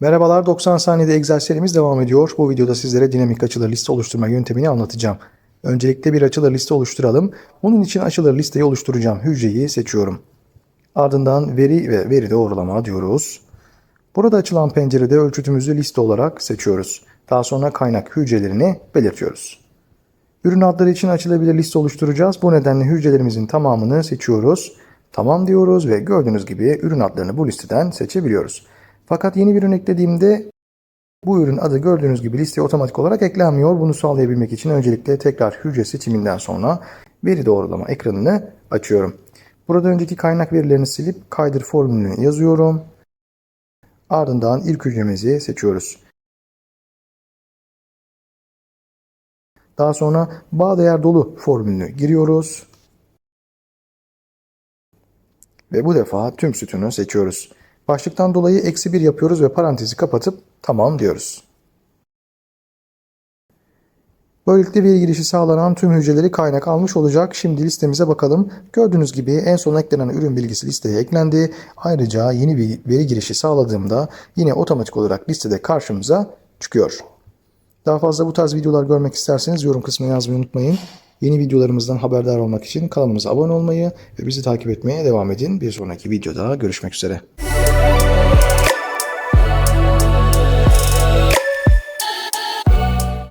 Merhabalar 90 saniyede egzersizlerimiz devam ediyor. Bu videoda sizlere dinamik açılar liste oluşturma yöntemini anlatacağım. Öncelikle bir açılar liste oluşturalım. Bunun için açılar listeyi oluşturacağım. Hücreyi seçiyorum. Ardından veri ve veri doğrulama diyoruz. Burada açılan pencerede ölçütümüzü liste olarak seçiyoruz. Daha sonra kaynak hücrelerini belirtiyoruz. Ürün adları için açılabilir liste oluşturacağız. Bu nedenle hücrelerimizin tamamını seçiyoruz. Tamam diyoruz ve gördüğünüz gibi ürün adlarını bu listeden seçebiliyoruz. Fakat yeni bir ürün eklediğimde bu ürün adı gördüğünüz gibi listeye otomatik olarak eklenmiyor. Bunu sağlayabilmek için öncelikle tekrar hücre seçiminden sonra veri doğrulama ekranını açıyorum. Burada önceki kaynak verilerini silip kaydır formülünü yazıyorum. Ardından ilk hücremizi seçiyoruz. Daha sonra bağ değer dolu formülünü giriyoruz. Ve bu defa tüm sütunu seçiyoruz. Başlıktan dolayı eksi 1 yapıyoruz ve parantezi kapatıp tamam diyoruz. Böylelikle veri girişi sağlanan tüm hücreleri kaynak almış olacak. Şimdi listemize bakalım. Gördüğünüz gibi en son eklenen ürün bilgisi listeye eklendi. Ayrıca yeni bir veri girişi sağladığımda yine otomatik olarak listede karşımıza çıkıyor. Daha fazla bu tarz videolar görmek isterseniz yorum kısmına yazmayı unutmayın. Yeni videolarımızdan haberdar olmak için kanalımıza abone olmayı ve bizi takip etmeye devam edin. Bir sonraki videoda görüşmek üzere. Bye.